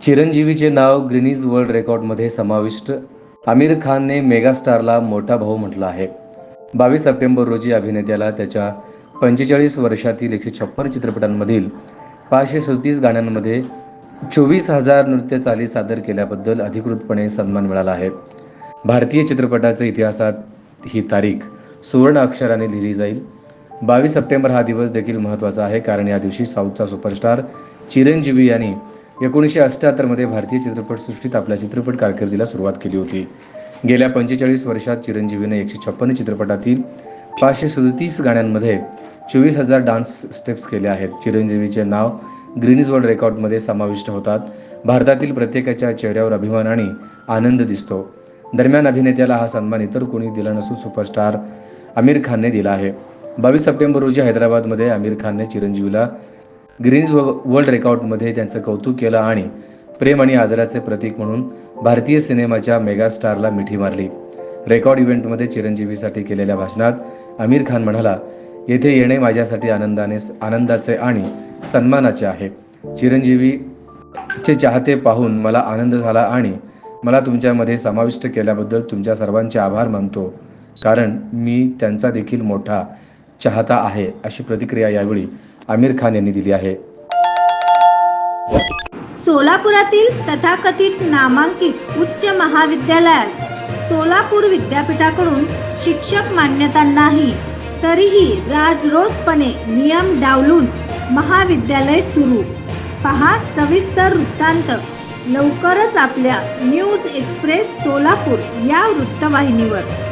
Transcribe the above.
चिरंजीवीचे नाव ग्रिनीज world रेकॉर्डमध्ये समाविष्ट. आमिर खानने मेगास्टारला मोठा भाऊ म्हटलं आहे. बावीस सप्टेंबर रोजी अभिनेत्याला त्याच्या पंचेचाळीस वर्षातील एकशे छप्पन चित्रपटांमधील पाचशे सदतीस गाण्यांमध्ये चोवीस हजार नृत्य चाली सादर केल्याबद्दल अधिकृतपणे सन्मान मिळाला आहे. भारतीय चित्रपटाच्या इतिहासात ही तारीख सुवर्ण अक्षराने लिहिली जाईल. बावीस सप्टेंबर हा दिवस देखील महत्त्वाचा आहे कारण या दिवशी साऊथचा सुपरस्टार चिरंजीवी यांनी एकोणीसशे अठ्ठ्याहत्तरमध्ये भारतीय चित्रपटसृष्टीत आपल्या चित्रपट कारकिर्दीला सुरुवात केली होती. गेल्या पंचेचाळीस वर्षात चिरंजीवीने एकशे छप्पन्न चित्रपटातील पाचशे सदतीस गाण्यांमध्ये चोवीस हजार डान्स स्टेप्स केले आहेत. चिरंजीवीचे नाव ग्रीनिज वर्ल्ड रेकॉर्डमध्ये समाविष्ट होतात. भारतातील प्रत्येकाच्या चेहऱ्यावर अभिमान आणि आनंद दिसतो. दरम्यान अभिनेत्याला हा सन्मान इतर कोणी दिला नसून सुपरस्टार आमिर खानने दिला आहे. बावीस सप्टेंबर रोजी हैदराबादमध्ये आमिर खानने चिरंजीवीला ग्रीन्स वर्ल्ड रेकॉर्डमध्ये त्यांचं कौतुक केलं आणि प्रेम आणि आदराचे प्रतीक म्हणून भारतीय सिनेमाच्या मेगास्टारला मिठी मारली. रेकॉर्ड इव्हेंटमध्ये चिरंजीवीसाठी केलेल्या भाषणात आमिर खान म्हणाला येथे येणे माझ्यासाठी आनंदाने आनंदाचे आणि सन्मानाचे आहे. चिरंजीवी चे चाहते पाहून मला आनंद झाला आणि मला तुमच्यामध्ये समाविष्ट केल्याबद्दल तुमच्या सर्वांचे आभार मानतो. कारण मी त्यांचा देखील मोठा चाहता आहे अशी प्रतिक्रिया यावेळी आमिर खान यांनी दिली आहे. सोलापुरातील तथाकथित नामांकित उच्च महाविद्यालयास सोलापूर विद्यापीठाकडून शिक्षक मान्यता नाही तरीही राजरोसपणे नियम डावलून महाविद्यालय सुरू. पहा सविस्तर वृत्तांत. लवकरच आपल्या न्यूज एक्सप्रेस सोलापूर या वृत्तवाहिनीवर.